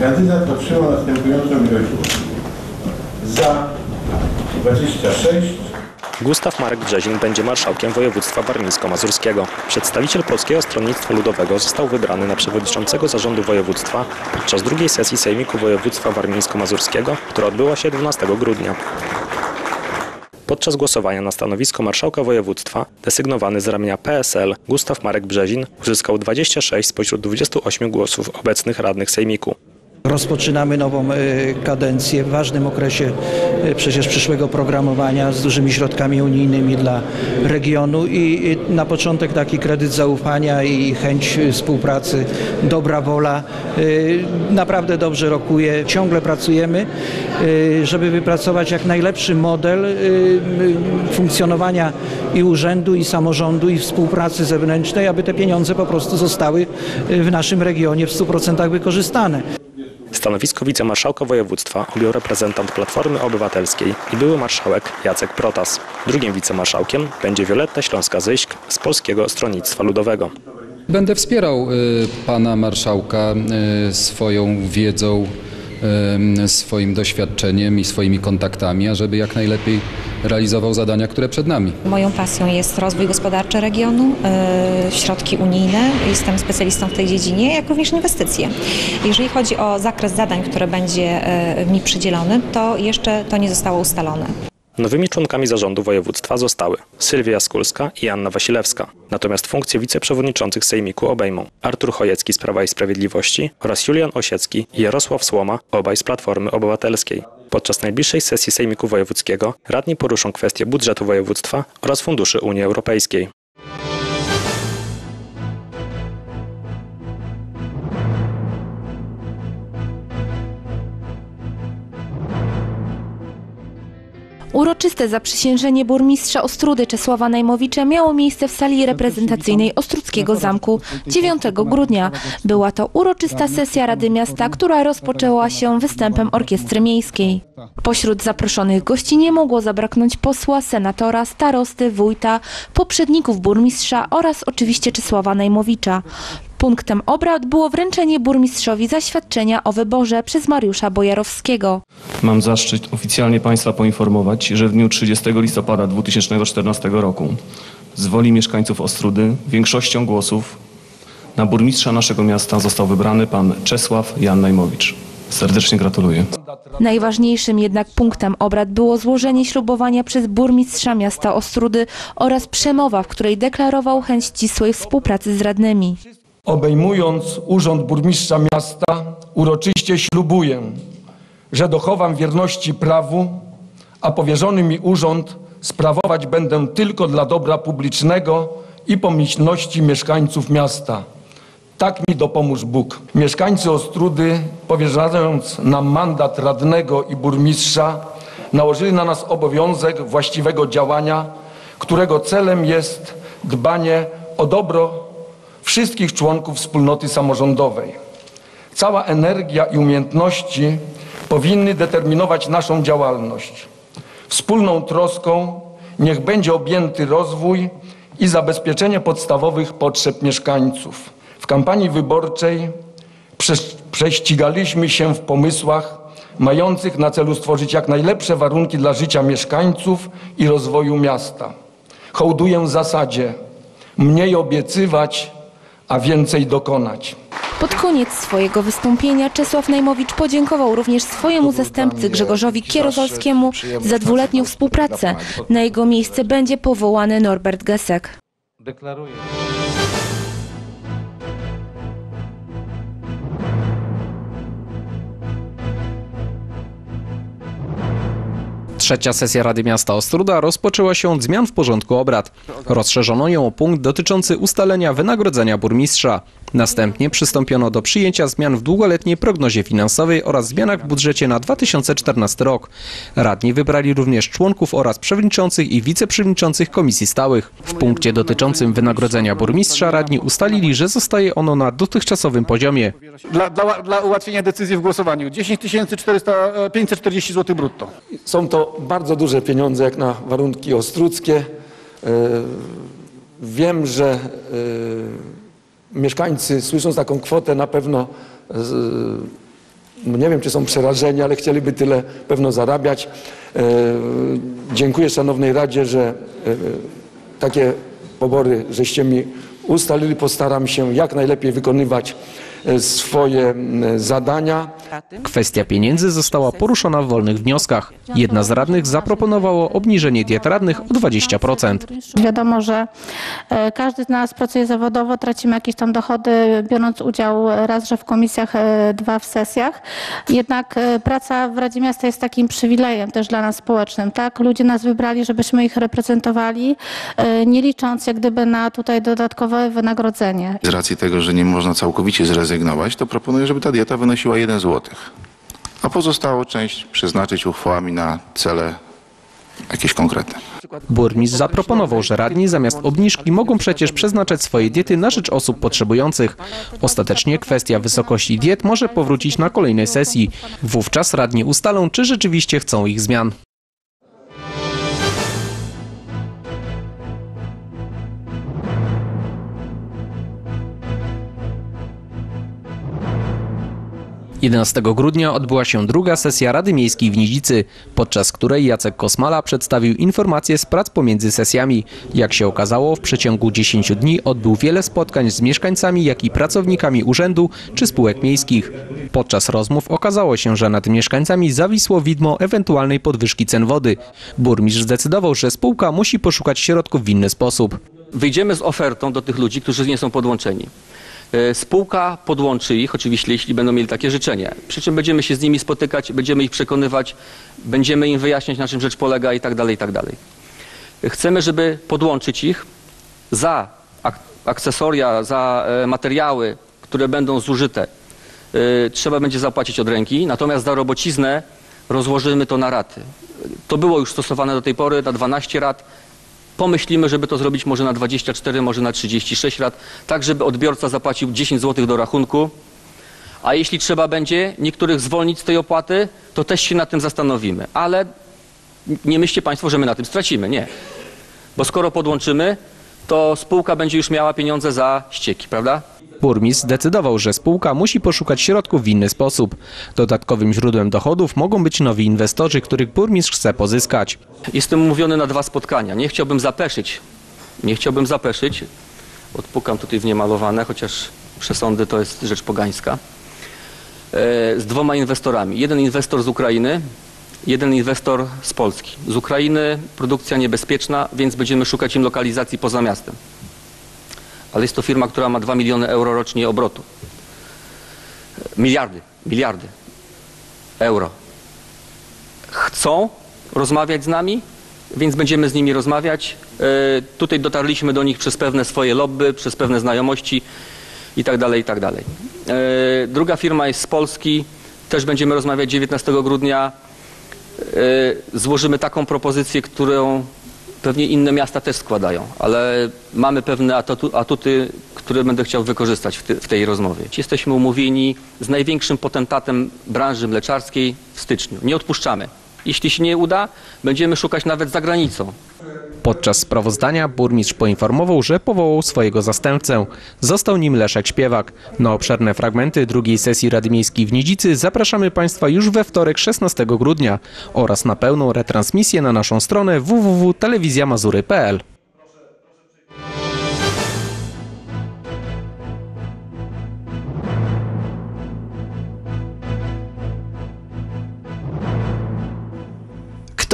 Kandydat otrzymał następującą ilość. Za 26, Gustaw Marek Brzezin będzie marszałkiem województwa warmińsko-mazurskiego. Przedstawiciel Polskiego Stronnictwa Ludowego został wybrany na przewodniczącego zarządu województwa podczas drugiej sesji Sejmiku Województwa Warmińsko-Mazurskiego, która odbyła się 12 grudnia. Podczas głosowania na stanowisko marszałka województwa, desygnowany z ramienia PSL Gustaw Marek Brzezin uzyskał 26 spośród 28 głosów obecnych radnych Sejmiku. Rozpoczynamy nową e, kadencję w ważnym okresie e, przecież przyszłego programowania z dużymi środkami unijnymi dla regionu i na początek taki kredyt zaufania i chęć współpracy, dobra wola. E, Naprawdę dobrze rokuje. Ciągle pracujemy, żeby wypracować jak najlepszy model funkcjonowania i urzędu, i samorządu, i współpracy zewnętrznej, aby te pieniądze po prostu zostały w naszym regionie w 100% wykorzystane. Stanowisko wicemarszałka województwa objął reprezentant Platformy Obywatelskiej i były marszałek Jacek Protas. Drugim wicemarszałkiem będzie Wioletta Śląska-Zyśk z Polskiego Stronnictwa Ludowego. Będę wspierał y, pana marszałka y, swoją wiedzą, swoim doświadczeniem i swoimi kontaktami, ażeby jak najlepiej realizował zadania, które przed nami. Moją pasją jest rozwój gospodarczy regionu, e, środki unijne. Jestem specjalistą w tej dziedzinie, jak również inwestycje. Jeżeli chodzi o zakres zadań, które będzie e, mi przydzielony, to jeszcze to nie zostało ustalone. Nowymi członkami zarządu województwa zostały Sylwia Jaskulska i Anna Wasilewska. Natomiast funkcje wiceprzewodniczących Sejmiku obejmą Artur Chojecki z Prawa i Sprawiedliwości oraz Julian Osiecki i Jarosław Słoma, obaj z Platformy Obywatelskiej. Podczas najbliższej sesji Sejmiku Wojewódzkiego radni poruszą kwestie budżetu województwa oraz funduszy Unii Europejskiej. Uroczyste zaprzysiężenie burmistrza Ostrudy Czesława Najmowicza miało miejsce w sali reprezentacyjnej Ostrudzkiego Zamku 9 grudnia. Była to uroczysta sesja Rady Miasta, która rozpoczęła się występem orkiestry miejskiej. Pośród zaproszonych gości nie mogło zabraknąć posła, senatora, starosty, wójta, poprzedników burmistrza oraz oczywiście Czesława Najmowicza. Punktem obrad było wręczenie burmistrzowi zaświadczenia o wyborze przez Mariusza Bojarowskiego. Mam zaszczyt oficjalnie Państwa poinformować, że w dniu 30 listopada 2014 roku z woli mieszkańców Ostrudy większością głosów na burmistrza naszego miasta został wybrany pan Czesław Jan Najmowicz. Serdecznie gratuluję. Najważniejszym jednak punktem obrad było złożenie ślubowania przez burmistrza miasta Ostrudy oraz przemowa, w której deklarował chęć ścisłej współpracy z radnymi. Obejmując urząd burmistrza miasta, uroczyście ślubuję, że dochowam wierności prawu, a powierzony mi urząd sprawować będę tylko dla dobra publicznego i pomyślności mieszkańców miasta. Tak mi dopomóż Bóg. Mieszkańcy Ostrudy, powierzając nam mandat radnego i burmistrza, nałożyli na nas obowiązek właściwego działania, którego celem jest dbanie o dobro wszystkich członków wspólnoty samorządowej. Cała energia i umiejętności powinny determinować naszą działalność. Wspólną troską niech będzie objęty rozwój i zabezpieczenie podstawowych potrzeb mieszkańców. W kampanii wyborczej prze- prześcigaliśmy się w pomysłach mających na celu stworzyć jak najlepsze warunki dla życia mieszkańców i rozwoju miasta. Hołduję zasadzie mniej obiecywać, a więcej dokonać. Pod koniec swojego wystąpienia Czesław Najmowicz podziękował również swojemu zastępcy Grzegorzowi Kierozalskiemu za dwuletnią współpracę. Na jego miejsce będzie powołany Norbert Gesek. Deklaruję. Trzecia sesja Rady Miasta Ostruda rozpoczęła się od zmian w porządku obrad. Rozszerzono ją o punkt dotyczący ustalenia wynagrodzenia burmistrza. Następnie przystąpiono do przyjęcia zmian w długoletniej prognozie finansowej oraz zmianach w budżecie na 2014 rok. Radni wybrali również członków oraz przewodniczących i wiceprzewodniczących komisji stałych. W punkcie dotyczącym wynagrodzenia burmistrza radni ustalili, że zostaje ono na dotychczasowym poziomie. Dla, dla, dla ułatwienia decyzji w głosowaniu 10 400, e, 540 zł brutto. Są to bardzo duże pieniądze jak na warunki ostruckie. E, Wiem, że e, mieszkańcy słysząc taką kwotę na pewno no nie wiem, czy są przerażeni, ale chcieliby tyle pewno zarabiać. E, dziękuję Szanownej Radzie, że e, takie pobory żeście mi ustalili. Postaram się jak najlepiej wykonywać swoje m, zadania. Kwestia pieniędzy została poruszona w wolnych wnioskach. Jedna z radnych zaproponowało obniżenie diet radnych o 20%. Wiadomo, że e, każdy z nas pracuje zawodowo, tracimy jakieś tam dochody, biorąc udział raz, że w komisjach, e, dwa w sesjach. Jednak e, praca w Radzie Miasta jest takim przywilejem też dla nas społecznym, tak? Ludzie nas wybrali, żebyśmy ich reprezentowali, e, nie licząc jak gdyby na tutaj dodatkowe wynagrodzenie. Z racji tego, że nie można całkowicie zrezygnować, to proponuję, żeby ta dieta wynosiła 1 zł. A pozostałą część przeznaczyć uchwałami na cele jakieś konkretne. Burmistrz zaproponował, że radni zamiast obniżki mogą przecież przeznaczać swoje diety na rzecz osób potrzebujących. Ostatecznie kwestia wysokości diet może powrócić na kolejnej sesji. Wówczas radni ustalą, czy rzeczywiście chcą ich zmian. Jedenastego grudnia odbyła się druga sesja Rady Miejskiej w Nidzicy, podczas której Jacek Kosmala przedstawił informacje z prac pomiędzy sesjami. Jak się okazało, w przeciągu 10 dni odbył wiele spotkań z mieszkańcami, jak i pracownikami urzędu czy spółek miejskich. Podczas rozmów okazało się, że nad mieszkańcami zawisło widmo ewentualnej podwyżki cen wody. Burmistrz zdecydował, że spółka musi poszukać środków w inny sposób. wyjdziemy z ofertą do tych ludzi, którzy nie są podłączeni. E, Spółka podłączy ich, oczywiście, jeśli będą mieli takie życzenie. Przy czym będziemy się z nimi spotykać, będziemy ich przekonywać, będziemy im wyjaśniać, na czym rzecz polega i tak dalej, i tak dalej. Chcemy, żeby podłączyć ich za ak- akcesoria, za e, materiały, które będą zużyte. e, Trzeba będzie zapłacić od ręki, natomiast za robociznę rozłożymy to na raty. To było już stosowane do tej pory na 12 rat. Pomyślimy, żeby to zrobić może na 24, może na 36 lat, tak żeby odbiorca zapłacił 10 zł do rachunku. A jeśli trzeba będzie niektórych zwolnić z tej opłaty, to też się nad tym zastanowimy. Ale nie myślcie Państwo, że my na tym stracimy. Nie. Bo skoro podłączymy, to spółka będzie już miała pieniądze za ścieki, prawda? Burmistrz zdecydował, że spółka musi poszukać środków w inny sposób. Dodatkowym źródłem dochodów mogą być nowi inwestorzy, których burmistrz chce pozyskać. Jestem umówiony na dwa spotkania. Nie chciałbym zapeszyć. Nie chciałbym zapeszyć. Odpukam tutaj w niemalowane, chociaż przesądy to jest rzecz pogańska. E, z dwoma inwestorami. Jeden inwestor z Ukrainy, jeden inwestor z Polski. Z Ukrainy produkcja niebezpieczna, więc będziemy szukać im lokalizacji poza miastem. Ale jest to firma, która ma 2 miliony euro rocznie obrotu. Miliardy, miliardy euro. Chcą rozmawiać z nami, więc będziemy z nimi rozmawiać. E, Tutaj dotarliśmy do nich przez pewne swoje lobby, przez pewne znajomości i tak dalej, i tak. E, Druga firma jest z Polski, też będziemy rozmawiać 19 grudnia. E, Złożymy taką propozycję, którą pewnie inne miasta też składają, ale mamy pewne atuty, atuty które będę chciał wykorzystać w, ty, w tej rozmowie. Jesteśmy umówieni z największym potentatem branży mleczarskiej w styczniu. Nie odpuszczamy. Jeśli się nie uda, będziemy szukać nawet za granicą. Podczas sprawozdania burmistrz poinformował, że powołał swojego zastępcę. Został nim Leszek Śpiewak. Na obszerne fragmenty drugiej sesji Rady Miejskiej w Nidzicy zapraszamy Państwa już we wtorek 16 grudnia oraz na pełną retransmisję na naszą stronę www.telewizjamazury.pl.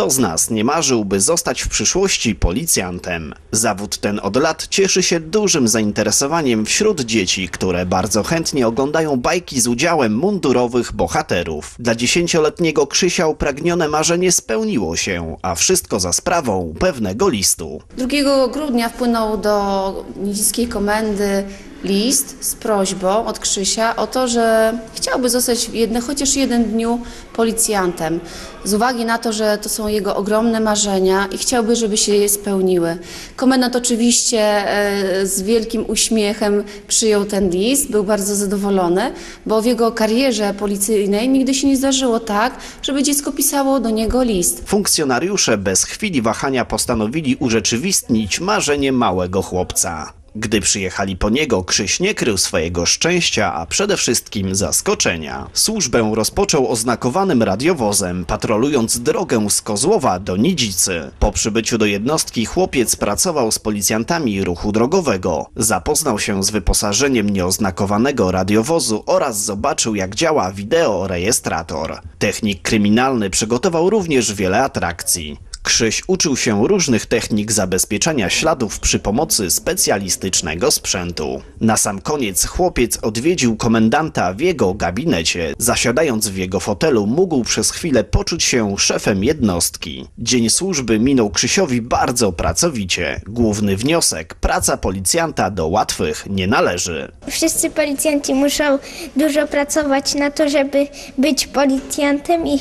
Kto z nas nie marzyłby zostać w przyszłości policjantem? Zawód ten od lat cieszy się dużym zainteresowaniem wśród dzieci, które bardzo chętnie oglądają bajki z udziałem mundurowych bohaterów. Dla dziesięcioletniego Krzysia upragnione marzenie spełniło się, a wszystko za sprawą pewnego listu. 2 grudnia wpłynął do nidzieckiej komendy list z prośbą od Krzysia o to, że chciałby zostać jedne, chociaż jeden dniu policjantem. Z uwagi na to, że to są jego ogromne marzenia i chciałby, żeby się je spełniły. Komendant oczywiście e, z wielkim uśmiechem przyjął ten list, był bardzo zadowolony, bo w jego karierze policyjnej nigdy się nie zdarzyło tak, żeby dziecko pisało do niego list. Funkcjonariusze bez chwili wahania postanowili urzeczywistnić marzenie małego chłopca. Gdy przyjechali po niego, Krzyś nie krył swojego szczęścia, a przede wszystkim zaskoczenia. Służbę rozpoczął oznakowanym radiowozem, patrolując drogę z Kozłowa do Nidzicy. Po przybyciu do jednostki chłopiec pracował z policjantami ruchu drogowego. Zapoznał się z wyposażeniem nieoznakowanego radiowozu oraz zobaczył jak działa wideorejestrator. Technik kryminalny przygotował również wiele atrakcji. Krzyś uczył się różnych technik zabezpieczania śladów przy pomocy specjalistycznego sprzętu. Na sam koniec chłopiec odwiedził komendanta w jego gabinecie. Zasiadając w jego fotelu, mógł przez chwilę poczuć się szefem jednostki. Dzień służby minął Krzysiowi bardzo pracowicie. Główny wniosek: praca policjanta do łatwych nie należy. Wszyscy policjanci muszą dużo pracować na to, żeby być policjantem i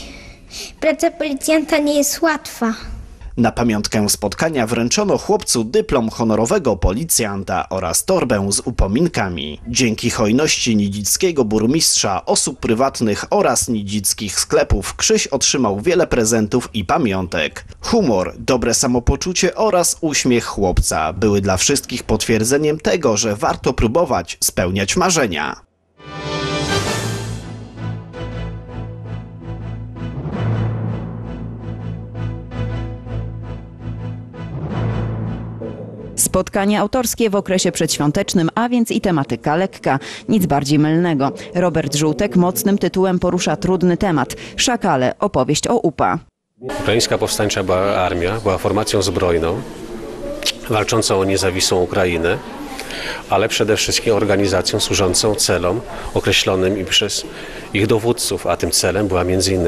praca policjanta nie jest łatwa. Na pamiątkę spotkania wręczono chłopcu dyplom honorowego policjanta oraz torbę z upominkami. Dzięki hojności nidzickiego burmistrza, osób prywatnych oraz nidzickich sklepów Krzyś otrzymał wiele prezentów i pamiątek. Humor, dobre samopoczucie oraz uśmiech chłopca były dla wszystkich potwierdzeniem tego, że warto próbować spełniać marzenia. Spotkanie autorskie w okresie przedświątecznym, a więc i tematyka lekka. Nic bardziej mylnego. Robert Żółtek mocnym tytułem porusza trudny temat. Szakale, opowieść o UPA. Ukraińska Powstańcza armia, była formacją zbrojną, walczącą o niezawisłą Ukrainę, ale przede wszystkim organizacją służącą celom określonym i przez ich dowódców, a tym celem była m.in.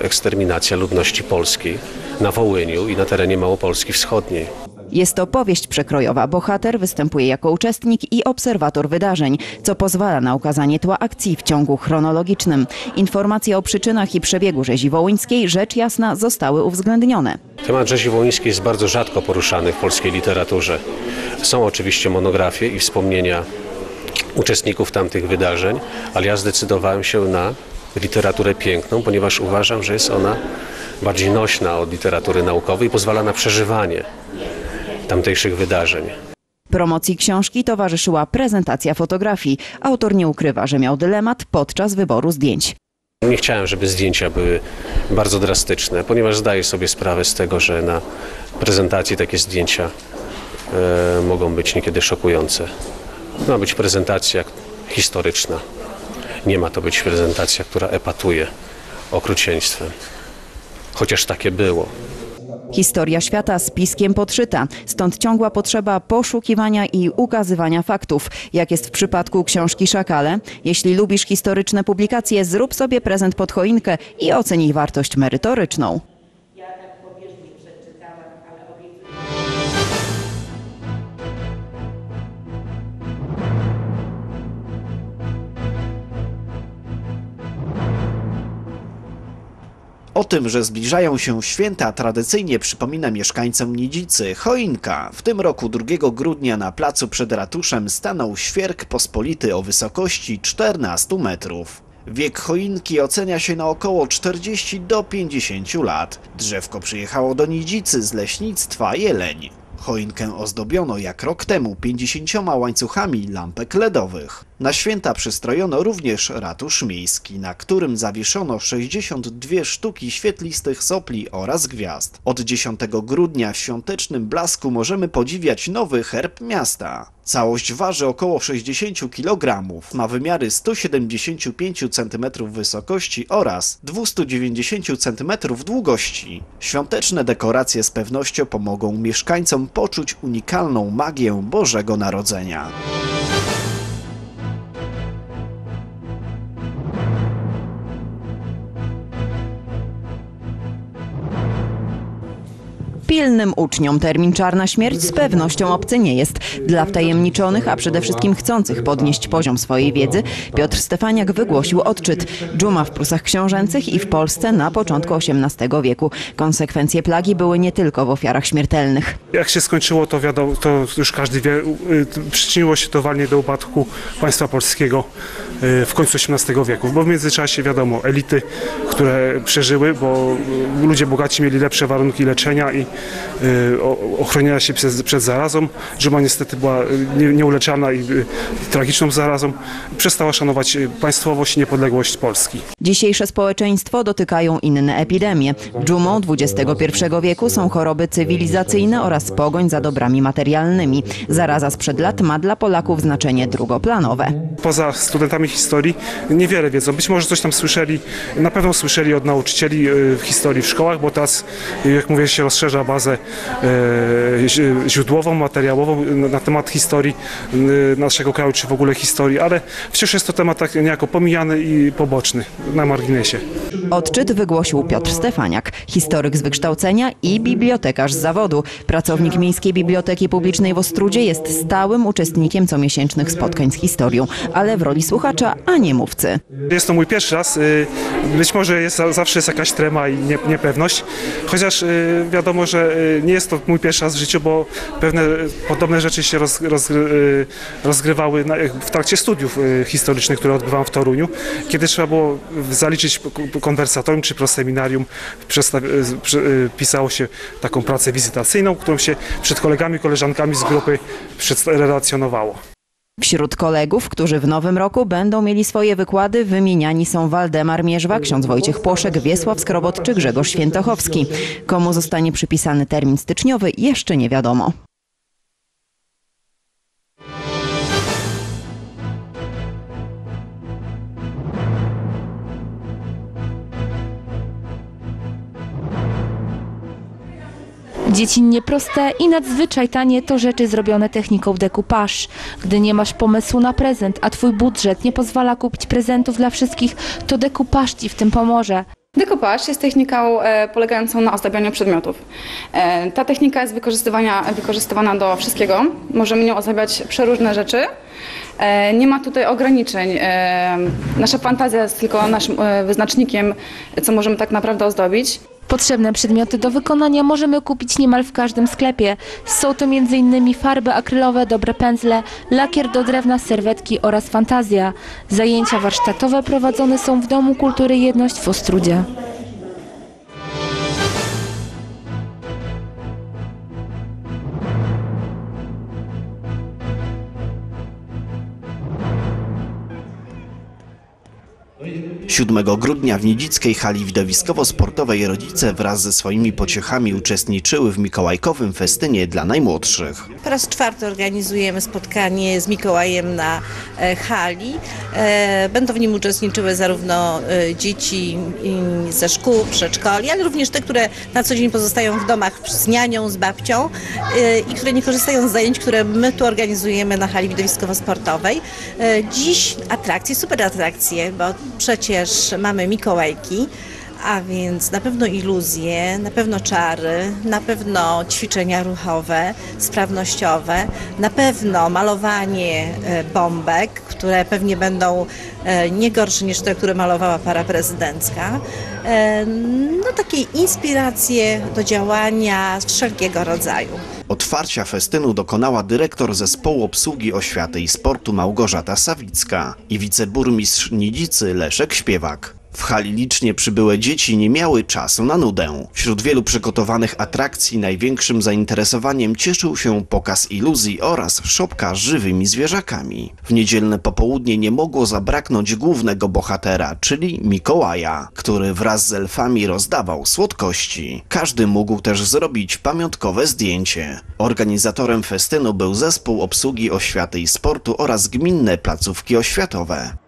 eksterminacja ludności polskiej na Wołyniu i na terenie Małopolski Wschodniej. Jest to powieść przekrojowa. Bohater występuje jako uczestnik i obserwator wydarzeń, co pozwala na ukazanie tła akcji w ciągu chronologicznym. Informacje o przyczynach i przebiegu rzezi wołyńskiej, rzecz jasna, zostały uwzględnione. Temat rzezi wołyńskiej jest bardzo rzadko poruszany w polskiej literaturze. Są oczywiście monografie i wspomnienia uczestników tamtych wydarzeń, ale ja zdecydowałem się na literaturę piękną, ponieważ uważam, że jest ona bardziej nośna od literatury naukowej i pozwala na przeżywanie tamtejszych wydarzeń. Promocji książki towarzyszyła prezentacja fotografii. Autor nie ukrywa, że miał dylemat podczas wyboru zdjęć. Nie chciałem, żeby zdjęcia były bardzo drastyczne, ponieważ zdaję sobie sprawę z tego, że na prezentacji takie zdjęcia e, mogą być niekiedy szokujące. Ma być prezentacja historyczna. Nie ma to być prezentacja, która epatuje okrucieństwem. Chociaż takie było. Historia świata z piskiem podszyta, stąd ciągła potrzeba poszukiwania i ukazywania faktów, jak jest w przypadku książki Szakale. Jeśli lubisz historyczne publikacje, zrób sobie prezent pod choinkę i oceń ich wartość merytoryczną. O tym, że zbliżają się święta, tradycyjnie przypomina mieszkańcom Nidzicy choinka. W tym roku 2 grudnia na placu przed ratuszem stanął świerk pospolity o wysokości 14 metrów. Wiek choinki ocenia się na około 40 do 50 lat. Drzewko przyjechało do Nidzicy z leśnictwa Jeleń. Choinkę ozdobiono jak rok temu 50 łańcuchami lampek LEDowych. Na święta przystrojono również ratusz miejski, na którym zawieszono 62 sztuki świetlistych sopli oraz gwiazd. Od 10 grudnia w świątecznym blasku możemy podziwiać nowy herb miasta. Całość waży około 60 kg, ma wymiary 175 cm wysokości oraz 290 cm długości. Świąteczne dekoracje z pewnością pomogą mieszkańcom poczuć unikalną magię Bożego Narodzenia. Pilnym uczniom termin Czarna Śmierć z pewnością obcy nie jest. Dla wtajemniczonych, a przede wszystkim chcących podnieść poziom swojej wiedzy, Piotr Stefaniak wygłosił odczyt. Dżuma w Prusach Książęcych i w Polsce na początku XVIII wieku. Konsekwencje plagi były nie tylko w ofiarach śmiertelnych. Jak się skończyło, to wiadomo, to już każdy wie, y, przyczyniło się to walnie do upadku państwa polskiego y, w końcu XVIII wieku, bo w międzyczasie wiadomo, elity, które przeżyły, bo ludzie bogaci mieli lepsze warunki leczenia i y, o- ochronienia się przed, przed zarazą. Dżuma niestety była y, nie- nieuleczalna i y, tragiczną zarazą. Przestała szanować państwowość i niepodległość Polski. Dzisiejsze społeczeństwo dotykają inne epidemie. Dżumą XXI wieku są choroby cywilizacyjne oraz pogoń za dobrami materialnymi. Zaraza sprzed lat ma dla Polaków znaczenie drugoplanowe. Poza studentami historii niewiele wiedzą. Być może coś tam słyszeli, na pewno słyszeli od nauczycieli historii w szkołach, bo teraz, jak mówię, się rozszerza bazę e, źródłową, materiałową na- temat historii y, naszego kraju, czy w ogóle historii, ale wciąż jest to temat tak niejako pomijany i poboczny, na marginesie. Odczyt wygłosił Piotr Stefaniak, historyk z wykształcenia i bibliotekarz z zawodu. Pracownik Miejskiej Biblioteki Publicznej w Ostrudzie jest stałym uczestnikiem comiesięcznych spotkań z historią, ale w roli słuchacza, a nie mówcy. Jest to mój pierwszy raz. y, Być może jest, zawsze jest jakaś trema i nie, niepewność, chociaż wiadomo, że y, nie jest to mój pierwszy raz w życiu, bo pewne podobne rzeczy się roz, roz, y, rozgrywały w trakcie studiów y, historycznych, które odbywam w Toruniu, kiedy trzeba było zaliczyć konwersatorium czy proseminarium, pisało się taką pracę wizytacyjną, którą się przed kolegami, koleżankami z grupy relacjonowało. Wśród kolegów, którzy w nowym roku będą mieli swoje wykłady, wymieniani są Waldemar Mierzwa, ksiądz Wojciech Płoszek, Wiesław Skrobot czy Grzegorz Świętochowski. Komu zostanie przypisany termin styczniowy, jeszcze nie wiadomo. Dziecinnie proste i nadzwyczaj tanie to rzeczy zrobione techniką decoupage. Gdy nie masz pomysłu na prezent, a twój budżet nie pozwala kupić prezentów dla wszystkich, to decoupage ci w tym pomoże. Decoupage jest techniką e, polegającą na ozdabianiu przedmiotów. E, ta technika jest wykorzystywana do wszystkiego. Możemy nią ozdabiać przeróżne rzeczy. E, nie ma tutaj ograniczeń. Nasza fantazja jest tylko naszym wyznacznikiem, co możemy tak naprawdę ozdobić. Potrzebne przedmioty do wykonania możemy kupić niemal w każdym sklepie. Są to m.in. farby akrylowe, dobre pędzle, lakier do drewna, serwetki oraz fantazja. Zajęcia warsztatowe prowadzone są w Domu Kultury Jedność w Ostrudzie. Siódmego grudnia w Niedzickiej hali widowiskowo-sportowej rodzice wraz ze swoimi pociechami uczestniczyły w mikołajkowym festynie dla najmłodszych. Po raz czwarty organizujemy spotkanie z Mikołajem na e, hali. E, Będą w nim uczestniczyły zarówno e, dzieci ze szkół, przedszkoli, ale również te, które na co dzień pozostają w domach z nianią, z babcią i które nie korzystają z zajęć, które my tu organizujemy na hali widowiskowo-sportowej. Dziś atrakcje, super atrakcje, bo przecież mamy Mikołajki. A więc na pewno iluzje, na pewno czary, na pewno ćwiczenia ruchowe, sprawnościowe, na pewno malowanie e, bombek, które pewnie będą e, nie gorsze niż te, które malowała para prezydencka. E, No takie inspiracje do działania wszelkiego rodzaju. Otwarcia festynu dokonała dyrektor zespołu obsługi oświaty i sportu Małgorzata Sawicka i wiceburmistrz Nidzicy Leszek Śpiewak. W hali licznie przybyłe dzieci nie miały czasu na nudę. Wśród wielu przygotowanych atrakcji największym zainteresowaniem cieszył się pokaz iluzji oraz szopka z żywymi zwierzakami. W niedzielne popołudnie nie mogło zabraknąć głównego bohatera, czyli Mikołaja, który wraz z elfami rozdawał słodkości. Każdy mógł też zrobić pamiątkowe zdjęcie. Organizatorem festynu był zespół obsługi oświaty i sportu oraz gminne placówki oświatowe.